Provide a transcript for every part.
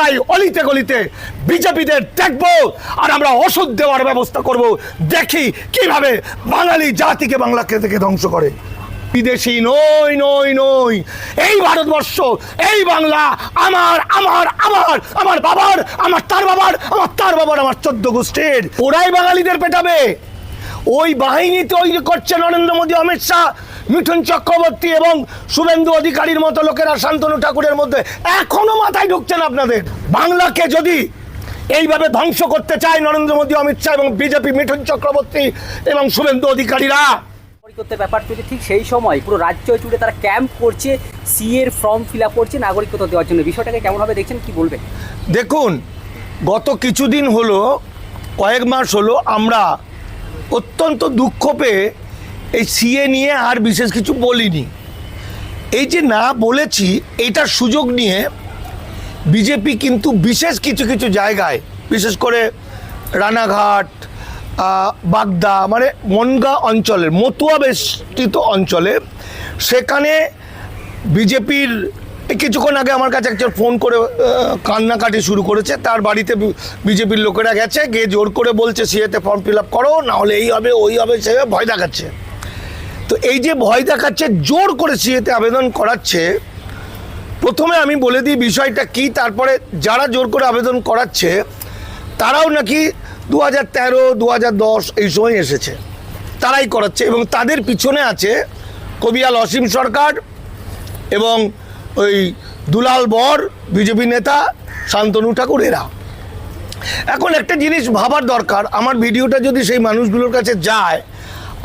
পাড়ায় অলিতে গলিতে বিজেপিদের দেখব আর আমরা ওষুধ দেওয়ার ব্যবস্থা করব। দেখি কীভাবে বাঙালি জাতিকে বাংলাকে থেকে ধ্বংস করে। বিদেশি নই নই নই। এই ভারতবর্ষ, এই বাংলা আমার আমার আমার আমার বাবার, আমার তার বাবার, আমার তার বাবার, আমার চোদ্দ গোষ্ঠীর। ওরাই বাঙালিদের পেটাবে। ওই বাহিনী তৈরি করছে নরেন্দ্র মোদী, অমিত শাহ। মিঠুন চক্রবর্তী এবং শুভেন্দু অধিকারীর মতো লোকেরা শান্তনু ঠাকুরের মধ্যে এখনও মাথায় ঢুকছেন আপনাদের। বাংলাকে যদি এইভাবে ধ্বংস করতে চায় নরেন্দ্র মোদী অমিত শাহ এবং বিজেপি মিঠুন চক্রবর্তী এবং শুভেন্দু অধিকারীরা। নাগরিকত্বের ব্যাপার চলছে ঠিক সেই সময় পুরো রাজ্য জুড়ে তারা ক্যাম্প করছে সিএর ফর্ম ফিল আপ করছে নাগরিকত্ব দেওয়ার জন্য। বিষয়টাকে কেমনভাবে দেখছেন কি বলবেন? দেখুন গত কিছুদিন হলো কয়েক মাস হলো আমরা অত্যন্ত দুঃখ পেয়ে এই সিএ নিয়ে আর বিশেষ কিছু বলিনি। এই যে না বলেছি, এইটার সুযোগ নিয়ে বিজেপি কিন্তু বিশেষ কিছু কিছু জায়গায়, বিশেষ করে রানাঘাট বাগদা মানে মনগা অঞ্চলের, মতুয়া বেষ্টিত অঞ্চলে, সেখানে বিজেপির কিছুক্ষণ আগে আমার কাছে একজন ফোন করে কান্নাকাটি শুরু করেছে, তার বাড়িতে বিজেপির লোকেরা গেছে, গিয়ে জোর করে বলছে, সিএতে ফর্ম ফিল আপ করো না হলে এই হবে, ওই হবে, সে ভয় দেখাচ্ছে। তো এই যে ভয় দেখাচ্ছে, জোর করে সিএতে আবেদন করাচ্ছে, প্রথমে আমি বলে দিই বিষয়টা কি, তারপরে যারা জোর করে আবেদন করাচ্ছে, তারাও নাকি দু হাজার তেরো দু হাজার দশ এই সময় এসেছে। তারাই করাচ্ছে এবং তাদের পিছনে আছে কবিয়াল অসীম সরকার এবং ওই দুলাল বর, বিজেপি নেতা শান্তনু ঠাকুর এরা। এখন একটা জিনিস ভাবার দরকার, আমার ভিডিওটা যদি সেই মানুষগুলোর কাছে যায়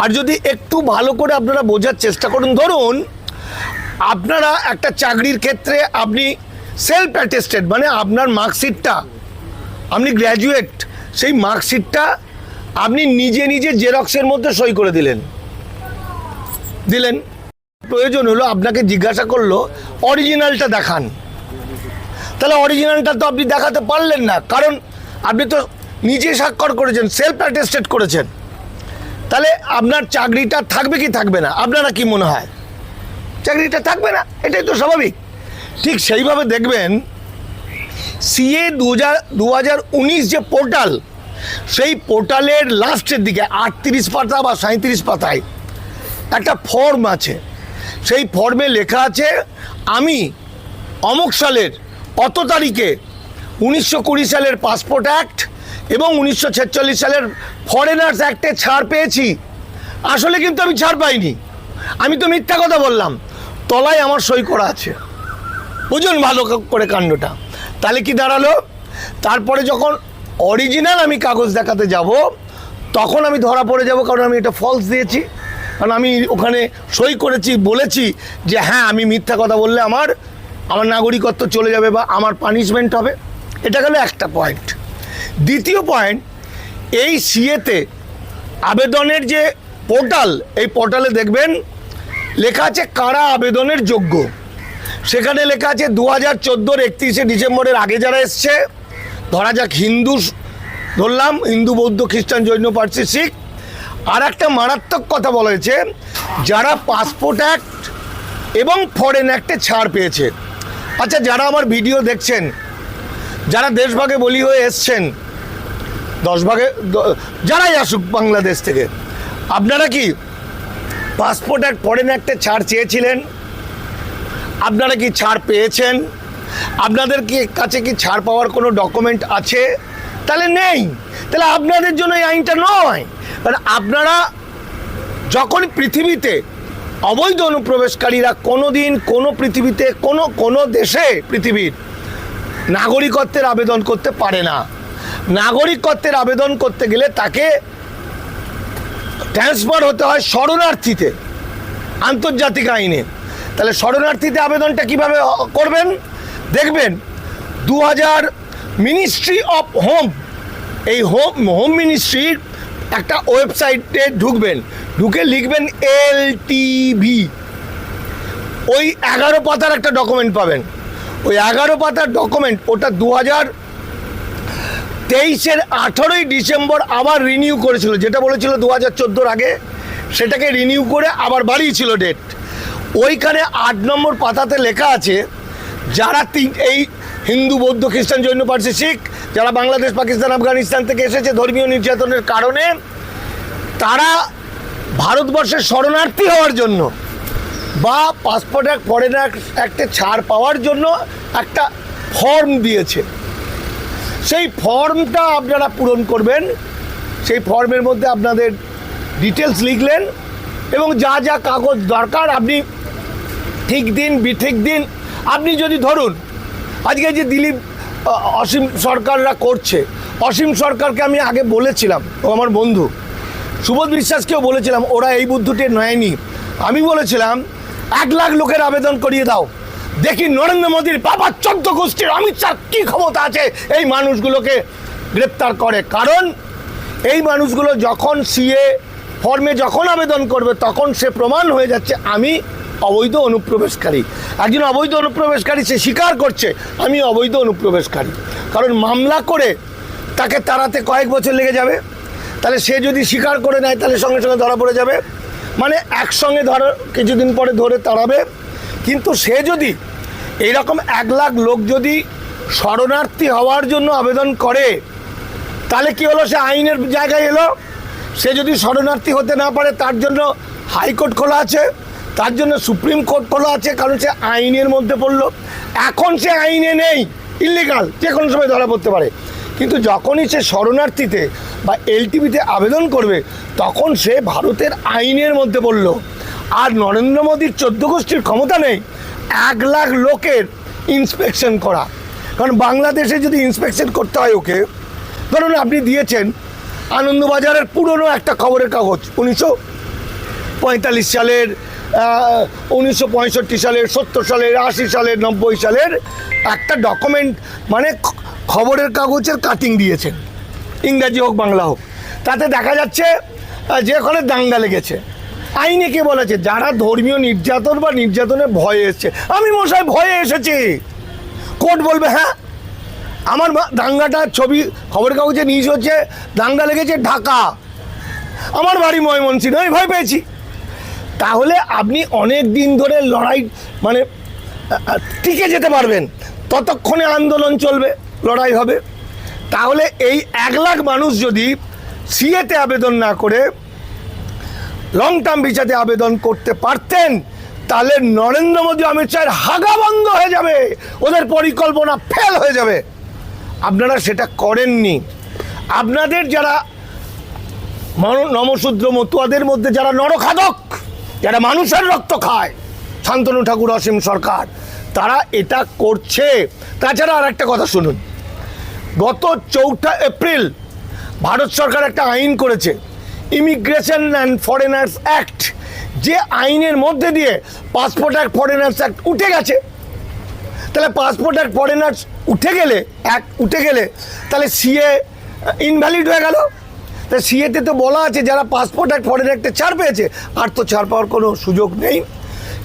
আর যদি একটু ভালো করে আপনারা বোঝার চেষ্টা করুন, ধরুন আপনারা একটা চাকরির ক্ষেত্রে আপনি সেলফ অ্যাটেস্টেড মানে আপনার মার্কশিটটা আপনি গ্র্যাজুয়েট সেই মার্কশিটটা আপনি নিজে নিজে জেরক্সের মধ্যে সই করে দিলেন। দিলেন। প্রয়োজন হলো আপনাকে জিজ্ঞাসা করল অরিজিনালটা দেখান। তাহলে অরিজিনালটা তো আপনি দেখাতে পারলেন না, কারণ আপনি তো নিজে স্বাক্ষর করেছেন সেলফ অ্যাটেস্টেড করেছেন। তাহলে আপনার চাকরিটা থাকবে কি থাকবে না? আপনারা কি মনে হয়? চাকরিটা থাকবে না? এটাই তো স্বাভাবিক। ঠিক সেইভাবে দেখবেন, সিএ দু হাজার যে পোর্টাল, সেই পোর্টালের লাস্টের দিকে আটত্রিশ পাতা বা সাঁত্রিশ পাতায় একটা ফর্ম আছে। সেই ফর্মে লেখা আছে, আমি অমুক সালের অত তারিখে উনিশশো কুড়ি সালের পাসপোর্ট অ্যাক্ট এবং উনিশশো ছেচল্লিশ সালের ফরেনার্স অ্যাক্টে ছাড় পেয়েছি। আসলে কিন্তু আমি ছাড় পাইনি। আমি তো মিথ্যা কথা বললাম। তলায় আমার সই করা আছে। বুঝুন ভালো করে কাণ্ডটা। তাহলে কি দাঁড়াল? তারপরে যখন অরিজিনাল আমি কাগজ দেখাতে যাব, তখন আমি ধরা পড়ে যাব কারণ আমি এটা ফলস দিয়েছি। কারণ আমি ওখানে সই করেছি, বলেছি যে হ্যাঁ আমি মিথ্যা কথা বললে আমার আমার নাগরিকত্ব চলে যাবে বা আমার পানিশমেন্ট হবে। এটা গেল একটা পয়েন্ট দ্বিতীয় পয়েন্ট এই সিএতে আবেদনের যে পোর্টাল এই পোর্টালে দেখবেন লেখা আছে কারা আবেদনের যোগ্য। সেখানে লেখা আছে দু হাজার চোদ্দোর একত্রিশে ডিসেম্বরের আগে যারা এসছে, ধরা যাক হিন্দু, ধরলাম, হিন্দু, বৌদ্ধ, খ্রিস্টান, জৈন, পার্সি, শিখ। আর একটা মারাত্মক কথা বলা হয়েছে, যারা পাসপোর্ট অ্যাক্ট এবং ফরেন অ্যাক্টে ছাড় পেয়েছে। আচ্ছা যারা আমার ভিডিও দেখছেন, যারা দেশভাগে বলি হয়ে এসছেন দশ ভাগে যারাই আসুক বাংলাদেশ থেকে। আপনারা কি পাসপোর্ট অ্যাক্ট ফরেন অ্যাক্টে ছাড় চেয়েছিলেন? আপনারা কি ছাড় পেয়েছেন? আপনাদের কি কাছে কি ছাড় পাওয়ার কোনো ডকুমেন্ট আছে? তাহলে নেই। তাহলে আপনাদের জন্য এই আইনটা নয়। কারণ আপনারা যখন পৃথিবীতে অবৈধ অনুপ্রবেশকারীরা কোনো দিন কোনো পৃথিবীতে কোনো কোনো দেশে পৃথিবীর নাগরিকত্বের আবেদন করতে পারে না। নাগরিকত্বের আবেদন করতে গেলে তাকে ট্রান্সফার হতে হয় শরণার্থীতে, আন্তর্জাতিক আইনে। তাহলে শরণার্থীতে আবেদনটা কীভাবে করবেন? দেখবেন দু হাজার মিনিস্ট্রি অফ হোম এই হোম হোম মিনিস্ট্রির একটা ওয়েবসাইটে ঢুকবেন। ঢুকে লিখবেন এল ওই এগারো পাতার একটা ডকুমেন্ট পাবেন। ওই এগারো পাতার ডকুমেন্ট ওটা দু হাজার তেইশের আঠেরোই ডিসেম্বর আবার রিনিউ করেছিল, যেটা বলেছিল দু হাজার চোদ্দোর আগে, সেটাকে রিনিউ করে আবার বাড়িয়েছিল ডেট ওইখানে আট নম্বর পাতাতে লেখা আছে, যারা তিন, এই হিন্দু, বৌদ্ধ, খ্রিস্টান, জৈন, পার্সি, শিখ, যারা বাংলাদেশ, পাকিস্তান, আফগানিস্তান থেকে এসেছে ধর্মীয় নির্যাতনের কারণে, তারা ভারতবর্ষের শরণার্থী হওয়ার জন্য বা পাসপোর্ট এক ফরেনার একটা ছাড় পাওয়ার জন্য একটা ফর্ম দিয়েছে। সেই ফর্মটা আপনারা পূরণ করবেন। সেই ফর্মের মধ্যে আপনাদের ডিটেলস লিখলেন এবং যা যা কাগজ দরকার আপনি ঠিক দিন, বিঠিক দিন, আপনি যদি ধরুন, আজকে যে দিলীপ অসীম সরকাররা করছে, অসীম সরকারকে আমি আগে বলেছিলাম, ও আমার বন্ধু, সুবোধ বিশ্বাসকেও বলেছিলাম, ওরা এই বুদ্ধিটি নেয়নি। আমি বলেছিলাম, এক লাখ লোকের আবেদন করিয়ে দাও। দেখি নরেন্দ্র মোদীর বাবা চোদ্দ গোষ্ঠীর অমিত শাহ কী ক্ষমতা আছে? এই মানুষগুলোকে গ্রেপ্তার করে। কারণ এই মানুষগুলো যখন সিএ ফর্মে যখন আবেদন করবে, তখন সে প্রমাণ হয়ে যাচ্ছে, আমি অবৈধ অনুপ্রবেশকারী। একজন অবৈধ অনুপ্রবেশকারী সে স্বীকার করছে, আমি অবৈধ অনুপ্রবেশকারী। কারণ মামলা করে তাকে তাড়াতে কয়েক বছর লেগে যাবে। তাহলে সে যদি স্বীকার করে নেয়, তাহলে সঙ্গে সঙ্গে ধরা পড়ে যাবে। মানে একসঙ্গে ধরো, কিছুদিন পরে ধরে তাড়াবে। কিন্তু সে যদি এইরকম এক লাখ লোক যদি শরণার্থী হওয়ার জন্য আবেদন করে, তাহলে কি হলো? সে আইনের জায়গায় এলো। সে যদি শরণার্থী হতে না পারে, তার জন্য হাইকোর্ট খোলা আছে, তার জন্য সুপ্রিম কোর্ট খোলা আছে, কারণ সে আইনের মধ্যে পড়ল। এখন সে আইনে নেই ইলিগাল যে কোনো সময় ধরা পড়তে পারে। কিন্তু যখনই সে শরণার্থীতে বা এলটিভিতে আবেদন করবে, তখন সে ভারতের আইনের মধ্যে পড়ল। আর নরেন্দ্র মোদীর চোদ্দ গোষ্ঠীর ক্ষমতা নেই, এক লাখ লোকের ইন্সপেকশন করা। কারণ বাংলাদেশে যদি ইন্সপেকশন করতে হয় ওকে, ধরুন আপনি দিয়েছেন আনন্দবাজারের পুরনো একটা খবরের কাগজ, উনিশশো পঁয়তাল্লিশ সালের উনিশশো পঁয়ষট্টি সালের, সত্তর সালের, আশি সালের, নব্বই সালের একটা ডকুমেন্ট মানে খবরের কাগজের কাটিং দিয়েছেন। ইংরাজি হোক, বাংলা হোক। তাতে দেখা যাচ্ছে যে ওখানে দাঙ্গা লেগেছে। আইনে কে বলেছে? যারা ধর্মীয় নির্যাতন বা নির্যাতনে ভয়ে এসছে। আমি মশাই, ভয়ে এসেছি। কোর্ট বলবে হ্যাঁ আমার দাঙ্গাটার ছবি খবরের কাগজে নিউজ হচ্ছে, দাঙ্গা লেগেছে ঢাকা। আমার বাড়ি ময়মনসিংহ, আমি ভয় পেয়েছি। তাহলে আপনি অনেক দিন ধরে লড়াই মানে টিকে যেতে পারবেন। ততক্ষণে আন্দোলন চলবে, লড়াই হবে। তাহলে এই এক লাখ মানুষ যদি সিএতে আবেদন না করে লং টার্ম ভিসাতে আবেদন করতে পারতেন, তাহলে নরেন্দ্র মোদী অমিত শাহের হাগা বন্ধ হয়ে যাবে, ওদের পরিকল্পনা ফেল হয়ে যাবে। আপনারা সেটা করেননি। আপনাদের যারা নমশূদ্র মতুয়াদের মধ্যে যারা নরখাদক, যারা মানুষের রক্ত খায়, শান্তনু ঠাকুর, অসীম সরকার, তারা এটা করছে। তাছাড়া আর একটা কথা শুনুন। গত চৌঠা এপ্রিল ভারত সরকার একটা আইন করেছে ইমিগ্রেশন অ্যান্ড ফরেনার্স অ্যাক্ট যে আইনের মধ্যে দিয়ে পাসপোর্ট অ্যাক্ট ফরেনার্স অ্যাক্ট উঠে গেছে। তাহলে পাসপোর্ট অ্যাক্ট ফরেনার্স উঠে গেলে অ্যাক্ট উঠে গেলে, তাহলে সিএ ইনভ্যালিড হয়ে গেল। তা সিএতে তো বলা আছে, যারা পাসপোর্ট অ্যাক্ট ফরেন অ্যাক্টে ছাড় পেয়েছে, আর তো ছাড় পাওয়ার কোনো সুযোগ নেই।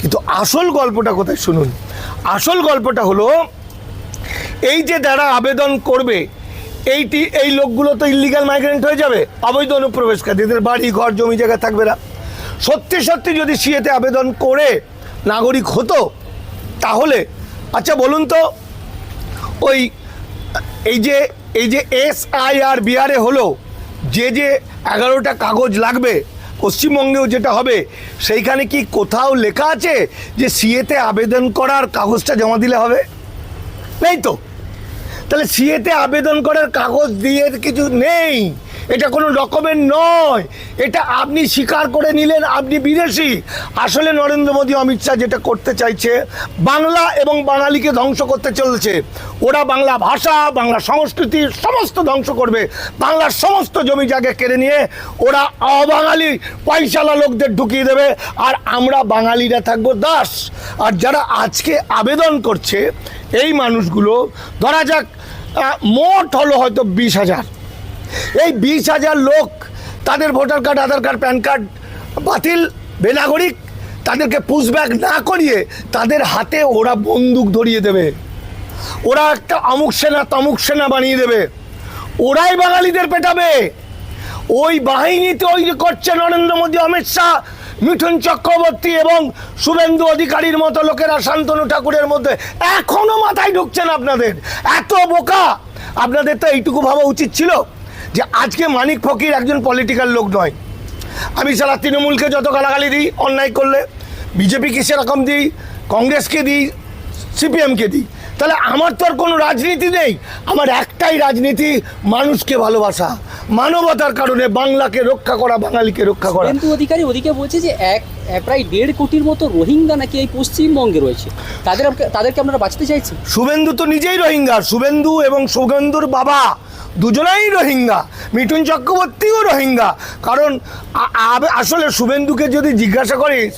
কিন্তু আসল গল্পটা কোথায় শুনুন? আসল গল্পটা হলো, এই যে যারা আবেদন করবে এইটি, এই লোকগুলো তো ইলিগাল মাইগ্রেন্ট হয়ে যাবে। অবৈধ অনুপ্রবেশকারী এদের বাড়ি, ঘর, জমি জায়গা থাকবে না। সত্যি সত্যি যদি সিএতে আবেদন করে নাগরিক হতো, তাহলে আচ্ছা বলুন তো, ওই, এই যে এই যে এস আই আর বিহারে হলো, যে যে এগারোটা কাগজ লাগবে, পশ্চিমবঙ্গেও যেটা হবে, সেইখানে কি কোথাও লেখা আছে যে সিএতে আবেদন করার কাগজটা জমা দিলে হবে? নেই তো। তাহলে সিএতে আবেদন করার কাগজ দিয়ে কিছু নেই। এটা কোনো ডকুমেন্ট নয়। এটা আপনি স্বীকার করে নিলেন, আপনি বিদেশি। আসলে নরেন্দ্র মোদী, অমিত শাহ যেটা করতে চাইছে, বাংলা এবং বাঙালিকে ধ্বংস করতে চলেছে। ওরা বাংলা ভাষা, বাংলা সংস্কৃতি সমস্ত ধ্বংস করবে। বাংলার সমস্ত জমি জায়গা কেড়ে নিয়ে, ওরা অবাঙালি পয়সালা লোকদের ঢুকিয়ে দেবে। আর আমরা বাঙালিরা থাকব দাস। আর যারা আজকে আবেদন করছে, এই মানুষগুলো, ধরা যাক মোট হলো হয়তো বিশ হাজার। এই বিশ হাজার লোক তাদের voter card, Aadhaar card, PAN card বাতিল, বেনাগরিক, তাদেরকে পুশব্যাক না করিয়ে তাদের হাতে ওরা বন্দুক ধরিয়ে দেবে। ওরা একটা অমুক সেনা, তমুক সেনা বানিয়ে দেবে। ওরাই বাঙালিদের পেটাবে। ওই বাহিনী তৈরি করছে নরেন্দ্র মোদী, অমিত শাহ মিঠুন চক্রবর্তী এবং শুভেন্দু অধিকারীর মতো লোকেরা শান্তনু ঠাকুরের মধ্যে এখনও মাথায় ঢুকছেন আপনাদের। এত বোকা! আপনাদের তো এইটুকু ভাবা উচিত ছিল যে আজকে মানিক ফকির একজন পলিটিক্যাল লোক নয়। আমি সারা তৃণমূলকে যত গালাগালি দিই, অন্যায় করলে, বিজেপিকে সেরকম দিই, কংগ্রেসকে দিই, সিপিএমকে দিই, তাহলে আমার তো আর কোনো রাজনীতি নেই। আমার একটাই রাজনীতি, মানুষকে ভালোবাসা। মানবতার কারণে বাংলাকে রক্ষা করা বাঙালিকে রক্ষা করা। কিন্তু অধিকারী ওদিকে বলছে যে এক প্রায় দেড় কোটির মতো রোহিঙ্গা নাকি এই পশ্চিমবঙ্গে রয়েছে। তাদের তাদেরকে আপনারা বাঁচতে চাইছেন? শুভেন্দু তো নিজেই রোহিঙ্গা শুভেন্দু এবং শুভেন্দুর বাবা দুজনেই রোহিঙ্গা মিঠুন চক্রবর্তীও রোহিঙ্গা। কারণ আসলে শুভেন্দুকে যদি জিজ্ঞাসা করিস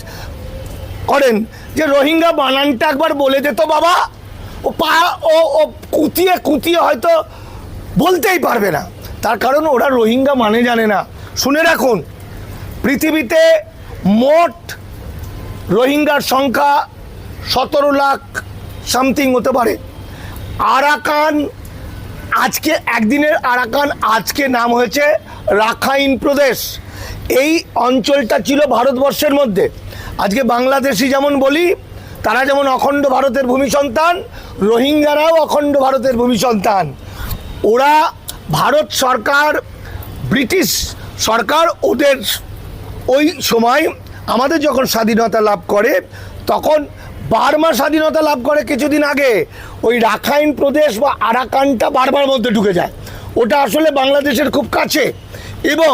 করেন যে রোহিঙ্গা বানানটা একবার বলে দে তো বাবা। ও পা ও ও কুতিয়ে কুতিয়ে হয়তো বলতেই পারবে না। তার কারণ ওরা রোহিঙ্গা মানে জানে না। শুনে রাখুন, পৃথিবীতে মোট রোহিঙ্গার সংখ্যা সতেরো লাখ সামথিং হতে পারে। আরাকান আজকে, একদিনের আরাকান আজকে নাম হয়েছে রাখাইন প্রদেশ। এই অঞ্চলটা ছিল ভারতবর্ষের মধ্যে। আজকে বাংলাদেশি যেমন বলি, তারা যেমন অখণ্ড ভারতের ভূমি সন্তান, রোহিঙ্গারাও অখণ্ড ভারতের ভূমি সন্তান। ওরা ভারত সরকার, ব্রিটিশ সরকার ওদের ওই সময় আমাদের যখন স্বাধীনতা লাভ করে, তখন বার্মা স্বাধীনতা লাভ করে কিছুদিন আগে। ওই রাখাইন প্রদেশ বা আরাকানটা বারবার মধ্যে ঢুকে যায়। ওটা আসলে বাংলাদেশের খুব কাছে। এবং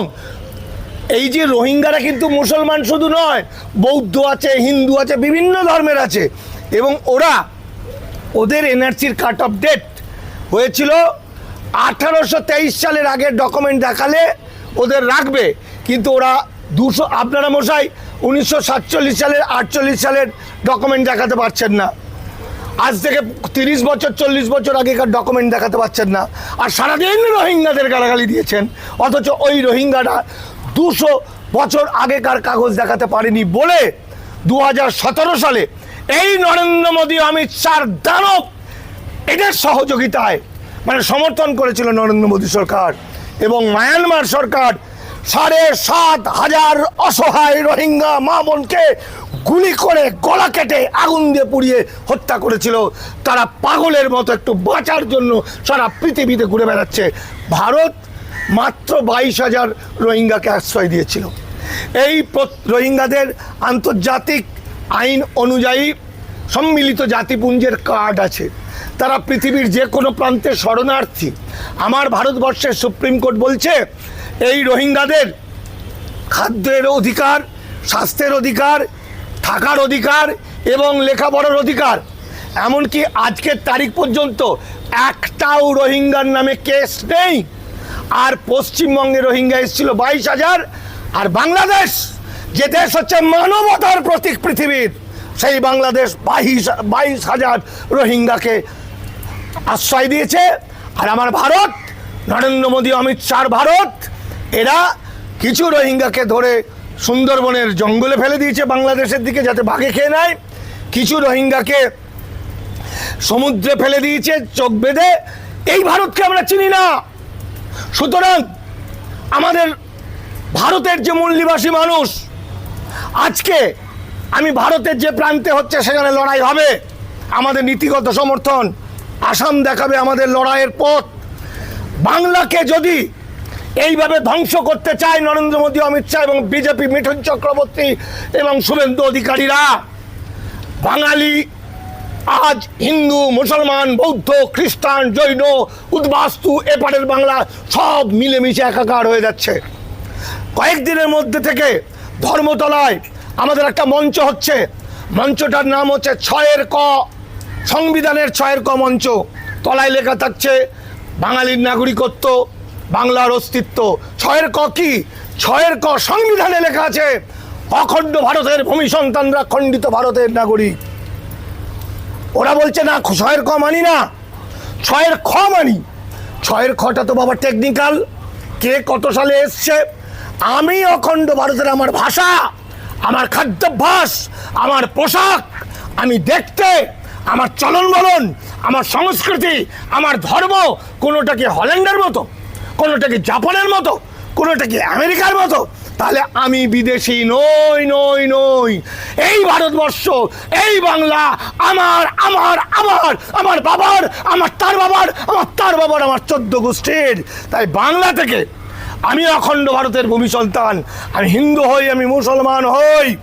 এই যে রোহিঙ্গারা কিন্তু মুসলমান শুধু নয়, বৌদ্ধ আছে, হিন্দু আছে, বিভিন্ন ধর্মের আছে। এবং ওরা ওদের এনআরসির কাট অফ ডেট হয়েছিল আঠারোশো তেইশ সালের আগের ডকুমেন্ট দেখালে ওদের রাখবে। কিন্তু ওরা দুশো, আপনারা মশাই, উনিশশো সাতচল্লিশ সালের, আটচল্লিশ সালের ডকুমেন্ট দেখাতে পারছেন না। আজ থেকে তিরিশ বছর, চল্লিশ বছর আগেকার ডকুমেন্ট দেখাতে পারছেন না। আর সারাদিন রোহিঙ্গাদের গালাগালি দিয়েছেন। অথচ ওই রোহিঙ্গারা দুশো বছর আগেকার কাগজ দেখাতে পারেনি বলে দু হাজার সতেরো সালে এই নরেন্দ্র মোদী অমিত শাহর দানব এদের সহযোগিতায় মানে সমর্থন করেছিল নরেন্দ্র মোদী সরকার এবং মায়ানমার সরকার সাড়ে সাত হাজার অসহায় রোহিঙ্গা মা বোনকে গুলি করে গলা কেটে আগুন দিয়ে পুড়িয়ে হত্যা করেছিল। তারা পাগলের মতো একটু বাঁচার জন্য সারা পৃথিবীতে ঘুরে বেড়াচ্ছে। ভারত মাত্র বাইশ হাজার রোহিঙ্গাকে আশ্রয় দিয়েছিল। এই রোহিঙ্গাদের আন্তর্জাতিক আইন অনুযায়ী সম্মিলিত জাতিপুঞ্জের কার্ড আছে। তারা পৃথিবীর যে কোনো প্রান্তে শরণার্থী। আমার ভারতবর্ষের সুপ্রিম কোর্ট বলছে, এই রোহিঙ্গাদের খাদ্যের অধিকার, স্বাস্থ্যের অধিকার, থাকার অধিকার এবং লেখাপড়ার অধিকার। এমনকি আজকের তারিখ পর্যন্ত একটাও রোহিঙ্গার নামে কেস নেই। আর পশ্চিমবঙ্গে রোহিঙ্গা এসেছিল বাইশ হাজার। আর বাংলাদেশ, যে দেশ হচ্ছে মানবতার প্রতীক পৃথিবীর। সেই বাংলাদেশ বাইশ বাইশ হাজার রোহিঙ্গাকে আশ্রয় দিয়েছে। আর আমার ভারত, নরেন্দ্র মোদী, অমিত শাহর ভারত, এরা কিছু রোহিঙ্গাকে ধরে সুন্দরবনের জঙ্গলে ফেলে দিয়েছে বাংলাদেশের দিকে যাতে বাঘে খেয়ে নেয়। কিছু রোহিঙ্গাকে সমুদ্রে ফেলে দিয়েছে, চোখ বেঁধে। এই ভারতকে আমরা চিনি না। সুতরাং আমাদের ভারতের যে মূল নিবাসী মানুষ, আজকে আমি ভারতের যে প্রান্তে হচ্ছে, সেখানে লড়াই হবে। আমাদের নীতিগত সমর্থন, আসাম দেখাবে আমাদের লড়াইয়ের পথ। বাংলাকে যদি এইভাবে ধ্বংস করতে চায় নরেন্দ্র মোদী, অমিত শাহ এবং বিজেপি মিঠুন চক্রবর্তী এবং শুভেন্দু অধিকারীরা, বাঙালি আজ হিন্দু, মুসলমান, বৌদ্ধ, খ্রিস্টান, জৈন, উদ্বাস্তু, এপারের বাংলা সব মিলেমিশে একাকার হয়ে যাচ্ছে। কয়েকদিনের মধ্যে থেকে ধর্মতলায় আমাদের একটা মঞ্চ হচ্ছে। মঞ্চটার নাম হচ্ছে ছয়ের ক। সংবিধানের ছয়ের ক মঞ্চ। তলায় লেখা থাকছে, বাঙালির নাগরিকত্ব, বাংলার অস্তিত্ব। ছয়ের ক কি? ছয়ের ক সংবিধানে লেখা আছে, অখণ্ড ভারতের ভূমি সন্তানরা খণ্ডিত ভারতের নাগরিক। ওরা বলছে, না, ছয়ের ক মানি না। ছয়ের খ মানি। ছয়ের খটা তো বাবা টেকনিক্যাল কে কত সালে এসছে? আমি অখণ্ড ভারতের আমার ভাষা। আমার খাদ্যাভ্যাস আমার পোশাক, আমি দেখতে, আমার চলন বলন, আমার সংস্কৃতি, আমার ধর্ম, কোনোটা কি হল্যান্ডের মতো, কোনোটা কি জাপানের মতো, কোনোটা কি আমেরিকার মতো, তাহলে আমি বিদেশি নই নই নই। এই ভারতবর্ষ, এই বাংলা, আমার আমার আমার আমার বাবার, আমার তার বাবার, আমার তার বাবার, আমার চোদ্দ গোষ্ঠীর। তাই বাংলা থেকে আমি অখণ্ড ভারতের ভূমি সন্তান। আমি হিন্দু হই, আমি মুসলমান হই।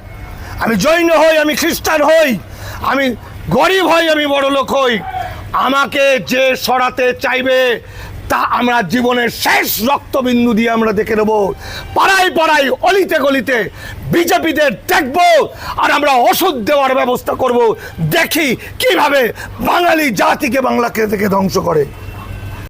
আমি জৈন হই, আমি খ্রিস্টান হই। আমি গরিব হই, আমি বড় লোক হই। আমাকে যে সরাতে চাইবে, তা আমরা জীবনের শেষ রক্তবিন্দু দিয়ে আমরা দেখে নেব। পাড়ায় পাড়ায়, অলিতে গলিতে বিজেপিদের দেখব আর আমরা ওষুধ দেওয়ার ব্যবস্থা করব। দেখি কীভাবে বাঙালি জাতিকে বাংলাকে থেকে ধ্বংস করে।